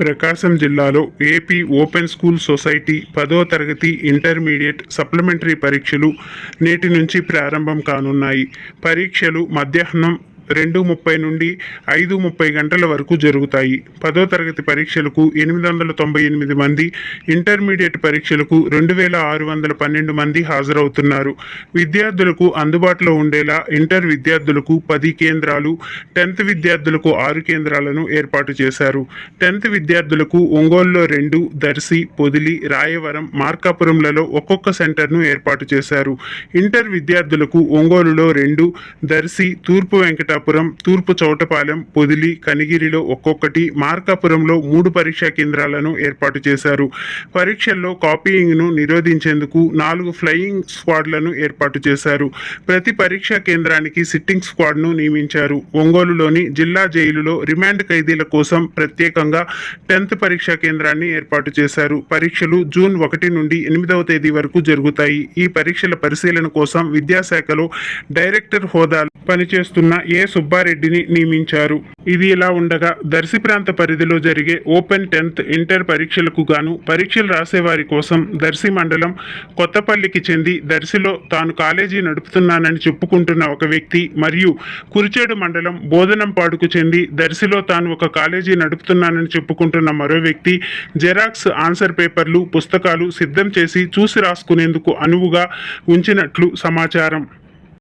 ప్రకాశం జిల్లాలో AP open school society పదో తరగతి ఇంటర్మీడియట్ సప్లిమెంటరీ పరీక్షలు నేటి నుంచి ప్రారంభం కానున్నాయి. పరీక్షలు మధ్యాహ్నం రెండు ముప్పై నుండి ఐదు ముప్పై గంటల వరకు జరుగుతాయి. పదో తరగతి పరీక్షలకు ఎనిమిది వందల తొంభై ఎనిమిది మంది ఇంటర్మీడియట్ పరీక్షలకు రెండు వేల ఆరు వందల పన్నెండు మంది హాజరవుతున్నారు. విద్యార్థులకు అందుబాటులో ఉండేలా ఇంటర్ విద్యార్థులకు పది కేంద్రాలు టెన్త్ విద్యార్థులకు ఆరు కేంద్రాలను ఏర్పాటు చేశారు. టెన్త్ విద్యార్థులకు ఒంగోలులో రెండు దర్శి పొదిలి రాయవరం మార్కాపురంలలో ఒక్కొక్క సెంటర్ను ఏర్పాటు చేశారు. ఇంటర్ విద్యార్థులకు ఒంగోలులో రెండు దర్శి తూర్పు వెంకట మార్కాపురం తూర్పు చౌటపాలెం పొదిలి కనిగిరిలో ఒక్కొక్కటి మార్కాపురంలో మూడు పరీక్షా కేంద్రాలను ఏర్పాటు చేశారు. పరీక్షల్లో కాపీయింగ్ను నిరోధించేందుకు నాలుగు ఫ్లయింగ్ స్క్వాడ్లను ఏర్పాటు చేశారు. ప్రతి పరీక్షా కేంద్రానికి సిట్టింగ్ స్క్వాడ్ను నియమించారు. ఒంగోలులోని జిల్లా జైలులో రిమాండ్ ఖైదీల కోసం ప్రత్యేకంగా టెన్త్ పరీక్షా కేంద్రాన్ని ఏర్పాటు చేశారు. పరీక్షలు జూన్ ఒకటి నుండి ఎనిమిదవ తేదీ వరకు జరుగుతాయి. ఈ పరీక్షల పరిశీలన కోసం విద్యాశాఖలో డైరెక్టర్ హోదాలో పనిచేస్తున్న ఏ సుబ్బారెడ్డిని నియమించారు. ఇది ఇలా ఉండగా దర్శి ప్రాంత పరిధిలో జరిగే ఓపెన్ టెన్త్ ఇంటర్ పరీక్షలకు గాను పరీక్షలు రాసేవారి కోసం దర్శి మండలం కొత్తపల్లికి చెంది దర్శిలో తాను కాలేజీ నడుపుతున్నానని చెప్పుకుంటున్న ఒక వ్యక్తి మరియు కురిచేడు మండలం బోధనంపాడుకు చెంది దర్శిలో తాను ఒక కాలేజీ నడుపుతున్నానని చెప్పుకుంటున్న మరో వ్యక్తి జెరాక్స్ ఆన్సర్ పేపర్లు పుస్తకాలు సిద్ధం చేసి చూసి రాసుకునేందుకు అనువుగా ఉంచినట్లు సమాచారం.